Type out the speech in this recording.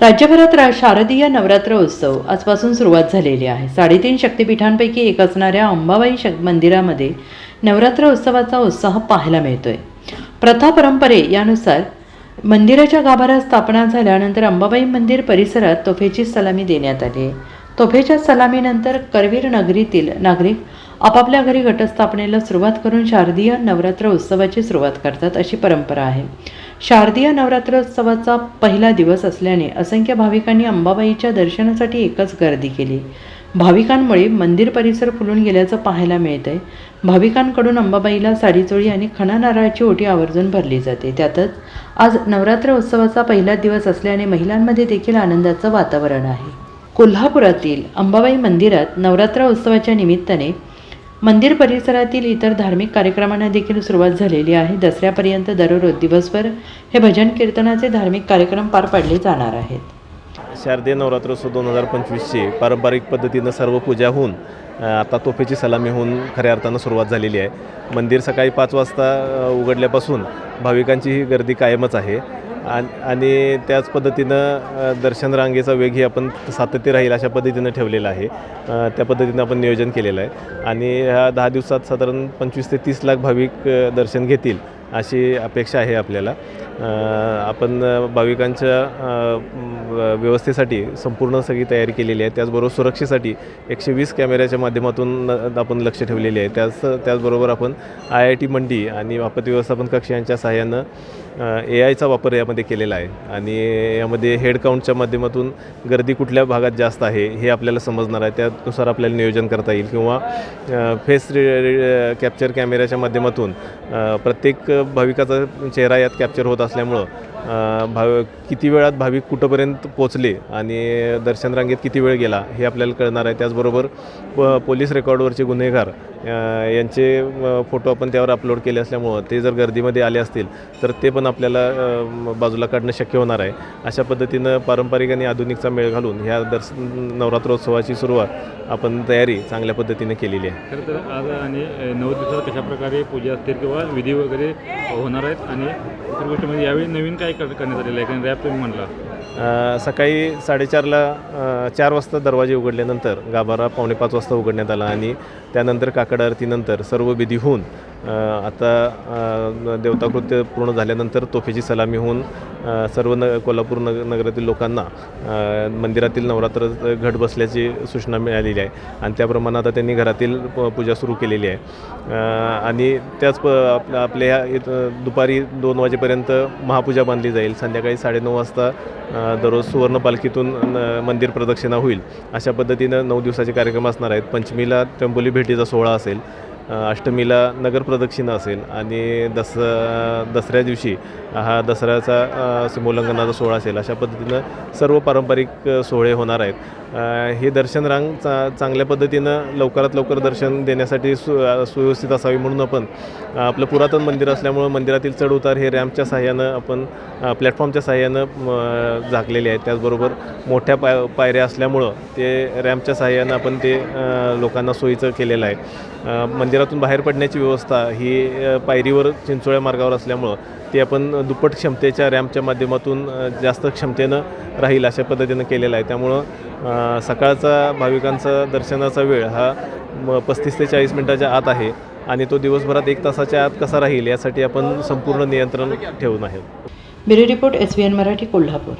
राज्यभरात रा शारदीय नवरात्र उत्सव आजपासून सुरुवात झालेली आहे. साडेतीन शक्तिपीठांपैकी एक असणाऱ्या अंबाबाई शक मंदिरामध्ये नवरात्र उत्सवाचा उत्साह पाहायला मिळतोय. प्रथा परंपरे यानुसार मंदिराच्या गाभाऱ्यात स्थापना झाल्यानंतर अंबाबाई मंदिर परिसरात तोफेची सलामी देण्यात आली. आहे तोफेच्या सलामीनंतर करवीर नगरीतील नागरिक आपापल्या घरी घटस्थापनेला सुरुवात करून शारदीय नवरात्र उत्सवाची सुरुवात करतात अशी परंपरा आहे. शारदीय नवरात्रोत्सवाचा पहिला दिवस असल्याने असंख्य भाविकांनी अंबाबाईच्या दर्शनासाठी एकच गर्दी केली. भाविकांमुळे मंदिर परिसर फुलून गेल्याचं पाहायला मिळतंय. भाविकांकडून अंबाबाईला साडीचोळी आणि खणा नारळाची ओटी आवर्जून भरली जाते. त्यातच आज नवरात्र उत्सवाचा पहिला दिवस असल्याने महिलांमध्ये देखील आनंदाचं वातावरण आहे. कोल्हापुरातील अंबाबाई मंदिरात नवरात्र उत्सवाच्या निमित्ताने मंदिर परिसरातील इतर धार्मिक कार्यक्रमांना देखील सुरुवात झालेली आहे. दसऱ्यापर्यंत दररोज दिवसभर हे भजन कीर्तनाचे धार्मिक कार्यक्रम पार पाडले जाणार आहेत. शारदीय नवरात्रोत्सव दोन हजार पंचवीसची पारंपरिक पद्धतीनं सर्व पूजा होऊन आता तोफेची सलामी होऊन खऱ्या अर्थानं सुरुवात झालेली आहे. मंदिर सकाळी पाच वाजता उघडल्यापासून भाविकांची ही गर्दी कायमच आहे. आणि त्याच पद्धतीनं दर्शन रांगेचा वेगही आपण सातत्य राहील अशा पद्धतीनं ठेवलेला आहे. त्या पद्धतीनं आपण नियोजन केलेलं आहे. आणि ह्या दहा दिवसात साधारण पंचवीस ते तीस लाख भाविक दर्शन घेतील अशी अपेक्षा आहे आपल्याला. आपण भाविकांच्या व्यवस्थेसाठी संपूर्ण सगळी तयारी केलेली आहे. त्याचबरोबर सुरक्षेसाठी एकशे वीस कॅमेऱ्याच्या माध्यमातून आपण लक्ष ठेवलेले आहे. त्याच त्याचबरोबर आपण आय आय टी मंडी आणि आपत्ती व्यवस्थापन कक्ष यांच्या सहाय्यानं ए आयचा वापर यामध्ये केलेला आहे. आणि यामध्ये हेड काउंटच्या माध्यमातून गर्दी कुठल्या भागात जास्त आहे हे आपल्याला समजणार आहे. त्यानुसार आपल्याला नियोजन करता येईल. किंवा फेस कॅप्चर कॅमेऱ्याच्या माध्यमातून प्रत्येक भाविकाचा चेहरा यात कॅप्चर होत असल्यामुळं भाव किती वेळात भाविक कुठंपर्यंत पोचले आणि दर्शन रांगेत किती वेळ गेला हे आपल्याला कळणार आहे. त्याचबरोबर प पोलीस रेकॉर्डवरचे गुन्हेगार यांचे फोटो आपण त्यावर अपलोड केले असल्यामुळं ते जर गर्दीमध्ये आले असतील तर ते पण आपल्याला बाजूला काढणं शक्य होणार आहे. अशा पद्धतीनं पारंपरिक आणि आधुनिकचा मेळ घालून ह्या दर्श नवरात्रोत्सवाची सुरुवात आपण तयारी चांगल्या पद्धतीने केलेली आहे. खरं तर आज आणि नऊ दिवसात कशा प्रकारे पूजा असतील किंवा विधी वगैरे होणार आहेत आणि इतर गोष्टी म्हणजे यावेळी नवीन काय कर- करण्यात आलेलं आहे? कारण रॅप तुम्ही म्हणला. अ, सकाळी साडेचारला अ, चार वाजता दरवाजे उघडल्यानंतर गाभारा पावणे पाच वाजता उघडण्यात आला आणि त्यानंतर काकड आरतीनंतर सर्व विधी होऊन आता देवताकृत्य पूर्ण झाल्यानंतर तोफेची सलामी होऊन सर्व न कोल्हापूर नग नगरातील लोकांना मंदिरातील नवरात्र घट बसल्याची सूचना मिळालेली आहे. आणि त्याप्रमाणे आता त्यांनी घरातील प- पूजा सुरू केलेली आहे. आणि त्याच प आपल्या आपल्या ह्या इथं दुपारी दोन वाजेपर्यंत महापूजा बांधली जाईल. संध्याकाळी साडेनऊ वाजता दररोज सुवर्ण पालखीतून न- मंदिर प्रदक्षिणा होईल. अशा पद्धतीनं नऊ दिवसाचे कार्यक्रम असणार आहेत. पंचमीला त्र्यंबोली भेटीचा सोहळा असेल. अष्टमीला नगर प्रदक्षिणा असेल आणि दस दसऱ्या दिवशी हा दसऱ्याचा अ, सीमोल्लंघनाचा सोहळा असेल अशा पद्धतीनं सर्व पारंपरिक सोहळे होणार आहेत. हे दर्शन रांग चा चांगल्या पद्धतीनं लवकरात लवकर दर्शन देण्यासाठी सु सुव्यवस्थित असावी म्हणून आपण आपलं पुरातन मंदिर असल्यामुळं मंदिरातील चढउतार हे रॅम्पच्या सहाय्यानं आपण प्लॅटफॉर्मच्या सहाय्यानं झाकलेले आहेत. त्याचबरोबर मोठ्या पाय पायऱ्या असल्यामुळं ते रॅम्पच्या सहाय्यानं आपण ते लोकांना सोयीचं केलेलं आहे. मंदिर मंदिरातून बाहेर पडण्याची व्यवस्था ही पायरीवर चिंचोळ्या मार्गावर असल्यामुळं ते आपण दुप्पट क्षमतेच्या रॅम्पच्या माध्यमातून जास्त क्षमतेनं राहील अशा पद्धतीनं केलेलं आहे. त्यामुळं सकाळचा भाविकांचा दर्शनाचा वेळ हा म पस्तीस ते चाळीस मिनटाच्या आत आहे आणि तो दिवसभरात एक तासाच्या आत कसा राहील यासाठी आपण संपूर्ण नियंत्रण ठेवून आहे. Bureau report S V N Marathi Kolhapur.